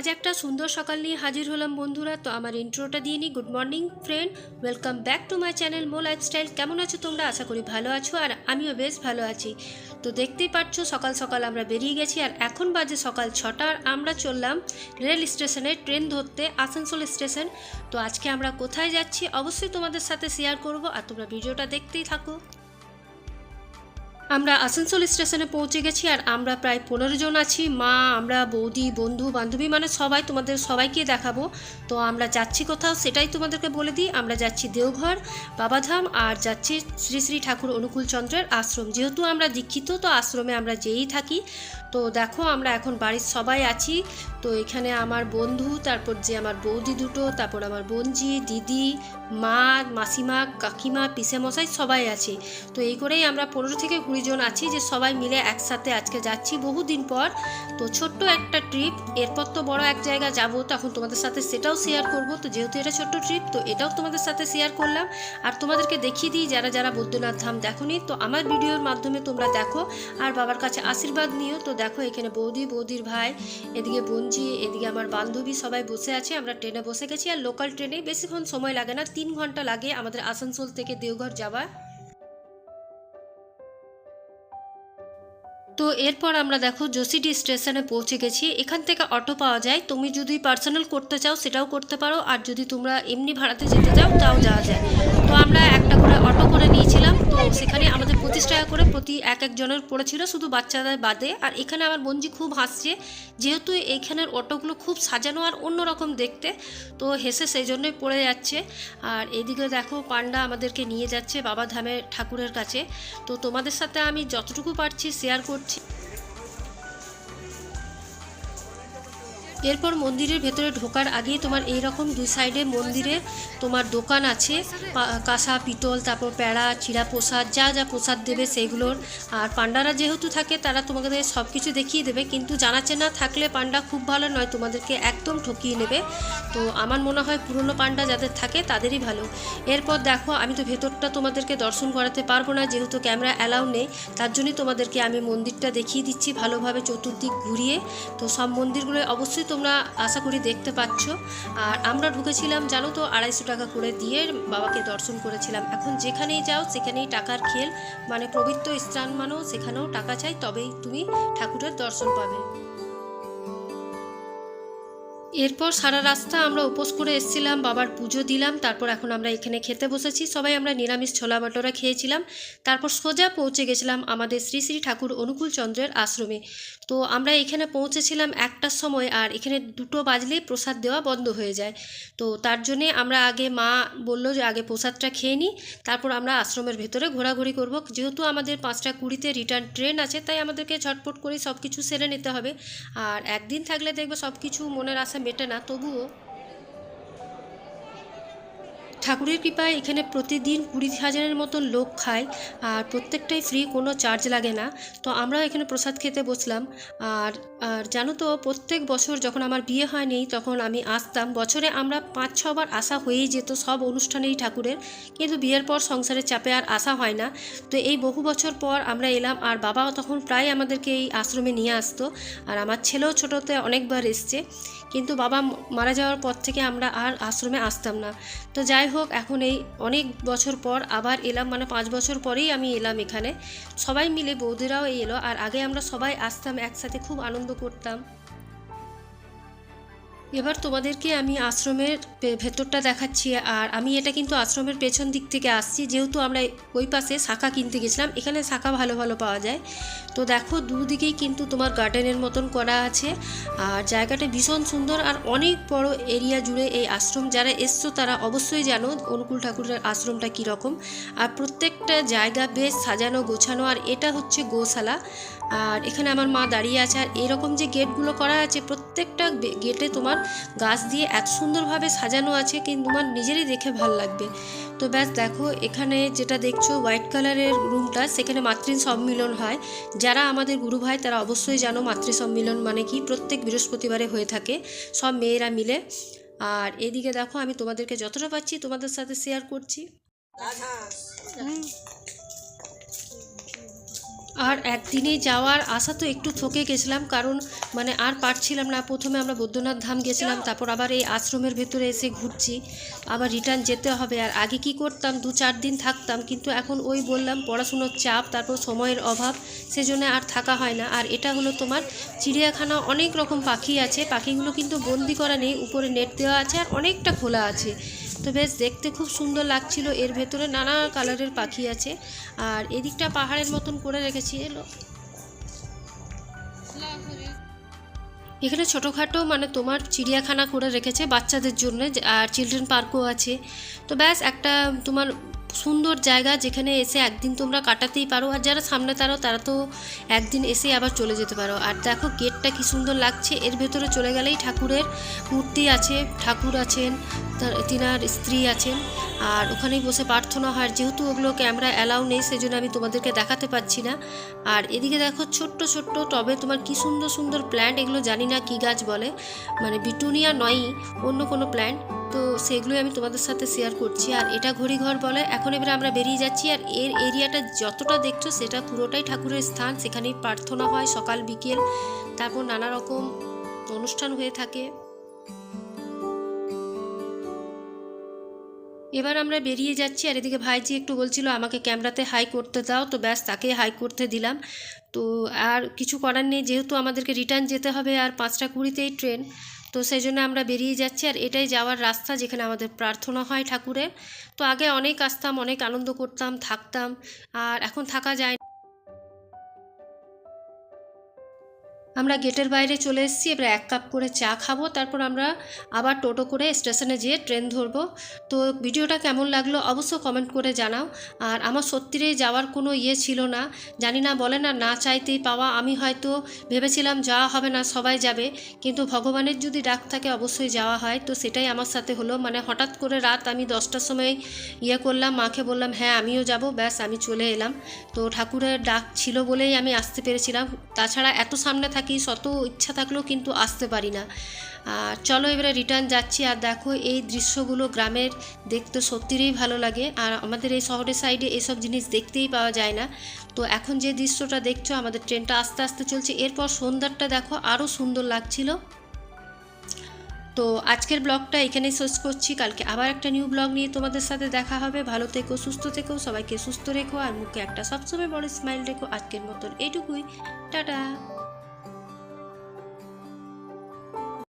আজ একটা সুন্দর সকাল নিয়ে হাজির হলাম বন্ধুরা। তো আমার ইন্ট্রোটা দিয়ে নিই। Good morning friend welcome back to my channel Md lifestyle কেমন আছো তোমরা? আশা করি ভালো আছো আর আমিও বেশ ভালো আছি। তো দেখতেই পাচ্ছ, সকাল সকাল আমরা বেরিয়ে গেছি আর এখন বাজে সকাল ছটা আর আমরা চললাম রেল স্টেশনে ট্রেন ধরতে আসানসোল স্টেশন। তো আজকে আমরা কোথায় যাচ্ছি অবশ্যই তোমাদের সাথে শেয়ার করব আর তোমরা ভিডিওটা দেখতেই থাকো। আমরা আসানসোল স্টেশনে পৌঁছে গেছি আর আমরা প্রায় পনেরো জন আছি। মা, আমরা, বৌদি, বন্ধু, বান্ধবী মানে সবাই তোমাদের সবাইকে দেখাবো। তো আমরা যাচ্ছি কোথাও সেটাই তোমাদেরকে বলে দিই। আমরা যাচ্ছি দেওঘর, বাবাধাম আর যাচ্ছি শ্রী শ্রী ঠাকুর অনুকূল চন্দ্রের আশ্রম। যেহেতু আমরা দীক্ষিত, তো আশ্রমে আমরা যেই থাকি। তো দেখো, আমরা এখন বাড়ির সবাই আছি। তো এখানে আমার বন্ধু, তারপর যে আমার বৌদি দুটো, তারপর আমার বোনজি, দিদি, মা, মাসিমা, কাকিমা, পিসেমশাই সবাই আছে। তো এই করেই আমরা পনেরো থেকে কুড়ি জন আছি যে সবাই মিলে একসাথে আজকে যাচ্ছি বহুদিন পর। তো ছোট্ট একটা ট্রিপ এরপর তো বড় এক জায়গা যাব, তখন তোমাদের সাথে সেটাও শেয়ার করব। তো যেহেতু এটা ছোট্ট ট্রিপ তো এটাও তোমাদের সাথে শেয়ার করলাম। আর তোমাদেরকে দেখিয়ে দিই, যারা যারা বৈদ্যনাথ ধাম দেখোনি, তো আমার ভিডিওর মাধ্যমে তোমরা দেখো। আর বাবার কাছে আশীর্বাদ নিও। তো দেখো এখানে বৌদি, বৌদির ভাই, এদিকে বোনজি এদিকে আমার বান্ধবী সবাই বসে আছে, আমরা ট্রেনে বসে গেছি আর লোকাল ট্রেনে বেশিক্ষণ সময় লাগে না, তিন ঘণ্টা লাগে আমাদের আসানসোল থেকে দেওঘর যাওয়া তো এরপর আমরা দেখো যোশিডি স্টেশনে পৌঁছে গেছি, এখান থেকে অটো পাওয়া যায়। তুমি যদি পার্সোনাল করতে চাও সেটাও করতে পারো, আর যদি তোমরা এমনি ভাড়াতে যেতে চাও তাও যাওয়া যায়। তো আমরা একটা করে অটো করে নিয়েছিলাম। তো সেখানে আমাদের পঁচিশ টাকা করে প্রতি এক একজনের পড়েছিল শুধু বাচ্চাদের বাদে। আর এখানে আমার বঞ্জি খুব হাসছে, যেহেতু এইখানের অটোগুলো খুব সাজানো আর অন্যরকম দেখতে, তো হেসে সেই জন্যই পড়ে যাচ্ছে। আর এদিকে দেখো পান্ডা আমাদেরকে নিয়ে যাচ্ছে বাবা ধামের ঠাকুরের কাছে। তো তোমাদের সাথে আমি যতটুকু পারছি শেয়ার করছি। এরপর মন্দিরের ভেতরে ঢোকার আগেই তোমার এই রকম দুই সাইডে মন্দিরে তোমার দোকান আছে কাঁসা, পিতল, তারপর প্যাড়া চিড়া প্রসাদ, যা যা প্রসাদ দেবে সেইগুলোর। আর পান্ডারা যেহেতু থাকে, তারা তোমাদের সব কিছু দেখিয়ে দেবে, কিন্তু জানা না থাকলে পান্ডা খুব ভালো নয়, তোমাদেরকে একদম ঠকিয়ে নেবে। তো আমার মনে হয় পুরনো পান্ডা যাদের থাকে, তাদেরই ভালো। এরপর দেখো, আমি তো ভেতরটা তোমাদেরকে দর্শন করাতে পারব না, যেহেতু ক্যামেরা অ্যালাউ নেই, তার জন্যই তোমাদেরকে আমি মন্দিরটা দেখিয়ে দিচ্ছি ভালোভাবে চতুর্দিক ঘুরিয়ে। তো সব মন্দিরগুলো অবশ্যই তোমরা আশা করি দেখতে পাচ্ছ। আর আমরা ঢুকেছিলাম, জানো তো, আড়াইশো টাকা করে দিয়ে বাবাকে দর্শন করেছিলাম। এখন যেখানেই যাও, সেখানেই টাকার খেল। মানে পবিত্র স্থান মানেও সেখানেও টাকা চাই, তবেই তুমি ঠাকুরের দর্শন পাবে। এরপর সারা রাস্তা আমরা উপোস করে এসেছিলাম, বাবার পুজো দিলাম, তারপর এখন আমরা এখানে খেতে বসেছি। সবাই আমরা নিরামিষ ছোলা বাটোরা খেয়েছিলাম। তারপর সোজা পৌঁছে গেছিলাম আমাদের শ্রী শ্রী ঠাকুর অনুকূল চন্দ্রের আশ্রমে। তো আমরা এখানে পৌঁছেছিলাম একটার সময় আর এখানে দুটো বাজলেই প্রসাদ দেওয়া বন্ধ হয়ে যায়। তো তার জন্যে আমরা আগে মা বলল যে আগে প্রসাদটা খেয়ে নিই তারপর আমরা আশ্রমের ভেতরে ঘোরাঘুরি করব। যেহেতু আমাদের পাঁচটা কুড়িতে রিটার্ন ট্রেন আছে, তাই আমাদেরকে ঝটপট করে সব কিছু সেরে নিতে হবে। আর একদিন থাকলে দেখবে সব কিছু মনের আশা মেটে না, তবুও ঠাকুরের কৃপায় এখানে প্রতিদিন কুড়ি হাজারের মতন লোক খায়, আর প্রত্যেকটাই ফ্রি কোনো চার্জ লাগে না। তো আমরাও এখানে প্রসাদ খেতে বসলাম। আর আর জানো তো, প্রত্যেক বছর যখন আমার বিয়ে হয়নি, তখন আমি আসতাম। বছরে আমরা পাঁচ ছবার আসা হয়েই যেত সব অনুষ্ঠানেই ঠাকুরের। কিন্তু বিয়ের পর সংসারের চাপে আর আসা হয় না। তো এই বহু বছর পর আমরা এলাম, আর বাবাও তখন প্রায় আমাদেরকে এই আশ্রমে নিয়ে আসতো। আর আমার ছেলেও ছোটোতে অনেকবার এসছে। কিন্তু বাবা মারা যাওয়ার পর থেকে আমরা আর আশ্রমে আসতাম না। তো যাই হোক এখন এই অনেক বছর পর আবার এলাম মানে পাঁচ বছর পরেই আমি এলাম এখানে। সবাই মিলে, বৌদিরাও এলো, আর আগে আমরা সবাই আসতাম, একসাথে খুব আনন্দ করতাম। এবার তোমাদেরকে আমি আশ্রমের ভেতরটা দেখাচ্ছি, আর আমি এটা কিন্তু আশ্রমের পেছন দিক থেকে আসছি। যেহেতু আমরা ওই পাশে শাখা কিনতে গেছিলাম, এখানে শাখা ভালো ভালো পাওয়া যায়। তো দেখো, দুদিকেই কিন্তু তোমার গার্ডেনের মতন করা আছে। আর জায়গাটা ভীষণ সুন্দর, আর অনেক বড় এরিয়া জুড়ে এই আশ্রম। যারা এসছো তারা অবশ্যই জানো অনুকূল ঠাকুরের আশ্রমটা কীরকম। আর প্রত্যেকটা জায়গা বেশ সাজানো, গোছানো, আর এটা হচ্ছে গোশালা। আর এখানে আমার মা দাঁড়িয়ে আছে, আর এরকম যে গেটগুলো করা আছে, প্রত্যেকটা গেটে তোমার গাছ দিয়ে এত সুন্দরভাবে সাজানো আছে কিন্তু তোমার নিজেরই দেখে ভালো লাগবে। তো ব্যাস দেখো এখানে যেটা দেখছ হোয়াইট কালারের রুমটা সেখানে মাতৃ সম্মিলন হয়। যারা আমাদের গুরু ভাই তারা অবশ্যই জানো মাতৃ সম্মিলন মানে কি? প্রত্যেক বৃহস্পতিবারে হয়ে থাকে সব মেয়েরা মিলে। আর এদিকে দেখো আমি তোমাদেরকে যতটা পাচ্ছি তোমাদের সাথে শেয়ার করছি। আর একদিনে যাওয়ার আশা তো একটু থকে গেছিলাম, কারণ মানে আর পারছিলাম না। প্রথমে আমরা বৈদ্যনাথ ধাম গেছিলাম, তারপর আবার এই আশ্রমের ভেতরে এসে ঘুরছি, আবার রিটার্ন যেতে হবে। আর আগে কি করতাম, দু চার দিন থাকতাম, কিন্তু এখন ওই বললাম পড়াশুনোর চাপ, তারপর সময়ের অভাব, সেজন্য আর থাকা হয় না। আর এটা হলো তোমার চিড়িয়াখানা, অনেক রকম পাখি আছে, পাখিগুলো কিন্তু বন্দি করা নেই, উপরে নেট দেওয়া আছে, আর অনেকটা খোলা আছে। তো বেশ দেখতে খুব সুন্দর লাগছিল। এর ভেতরে নানা কালারের পাখি আছে। আর এদিকটা পাহাড়ের মতন করে রেখেছি এখানে ছোটোখাটো মানে তোমার চিড়িয়াখানা করে রেখেছে বাচ্চাদের জন্য, আর চিলড্রেন পার্কও আছে। তো ব্যাস একটা তোমার সুন্দর জায়গা যেখানে এসে একদিন তোমরা কাটাতেই পারো, আর যারা সামনে তারও তারা তো একদিন এসে আবার চলে যেতে পারো। আর দেখো গেটটা কি সুন্দর লাগছে, এর ভেতরে চলে গেলেই ঠাকুরের মূর্তি আছে, ঠাকুর আছেন, তার তিনার স্ত্রী আছেন, আর ওখানেই বসে প্রার্থনা হয়। যেহেতু ওগুলো ক্যামেরা অ্যালাউ নেই, সেজন্য আমি তোমাদেরকে দেখাতে পাচ্ছি না। আর এদিকে দেখো ছোট্ট ছোট্ট টবে তোমার কি সুন্দর সুন্দর প্ল্যান্ট এগুলো জানি না কি গাছ বলে মানে বিটুনিয়া নয়ই, অন্য কোনো প্ল্যান্ট তো সেগুলোই আমি তোমাদের সাথে শেয়ার করছি। আর এটা ঘড়িঘর বলে, এখন এবারে আমরা বেরিয়ে যাচ্ছি আর এর এরিয়াটা যতটা দেখছ সেটা পুরোটাই ঠাকুরের স্থান। সেখানেই প্রার্থনা হয় সকাল, বিকেল, তারপর নানা রকম অনুষ্ঠান হয়ে থাকে। এবার আমরা বেরিয়ে যাচ্ছি আর এদিকে ভাইজি একটু বলছিল, আমাকে ক্যামেরাতে হাই করতে দাও। তো ব্যাস, তাকে হাই করতে দিলাম। তো আর কিছু করার নেই, যেহেতু আমাদেরকে রিটার্ন যেতে হবে আর পাঁচটা কুড়িতেই ট্রেন তো সেই জন্য আমরা বেরিয়ে যাচ্ছি আর এটাই যাওয়ার রাস্তা যেখানে আমাদের প্রার্থনা হয় ঠাকুরের। তো আগে অনেক আসতাম, অনেক আনন্দ করতাম, থাকতাম, আর এখন থাকা যায় আমরা গেটের বাইরে চলে এসেছি, এবার এক কাপ করে চা খাব, তারপর আমরা আবার টোটো করে স্টেশনে যেয়ে ট্রেন ধরবো। তো ভিডিওটা কেমন লাগল অবশ্য কমেন্ট করে জানাও। আর আমার সত্যিই যাওয়ার কোনো ইয়ে ছিল না, জানি না বলে না না চাইতেই পাওয়া। আমি হয়তো ভেবেছিলাম যাওয়া হবে না, সবাই যাবে। কিন্তু ভগবানের যদি ডাক থাকে অবশ্যই যাওয়া হয়। তো সেটাই আমার সাথে হলো। মানে হঠাৎ করে রাত আমি দশটার সময় ইয়ে করলাম, মাকে বললাম হ্যাঁ আমিও যাব, ব্যাস, আমি চলে এলাম। তো ঠাকুরের ডাক ছিল বলেই আমি আসতে পেরেছিলাম। তাছাড়া এত সামনে থাকি, শত ইচ্ছা থাকলেও কিন্তু আসতে পারি না। আর চলো এবারে রিটার্ন যাচ্ছি আর দেখো এই দৃশ্যগুলো গ্রামের দেখতে সত্যিই ভালো লাগে। আর আমাদের এই শহরের সাইডে এসব জিনিস দেখতেই পাওয়া যায় না। তো এখন যে দৃশ্যটা দেখছ, আমাদের ট্রেনটা আস্তে আস্তে চলছে। এরপর সন্ধ্যাটা দেখো আরও সুন্দর লাগছিল। তো আজকের ব্লগটা এখানেই শেষ করছি। কালকে আবার একটা নিউ ব্লগ নিয়ে তোমাদের সাথে দেখা হবে। ভালো থেকো, সুস্থ থেকো, সবাইকে সুস্থ রেখো, আর মুখে একটা সবসময় বড় স্মাইল রেখো। আজকের মতন এইটুকুই টাটা।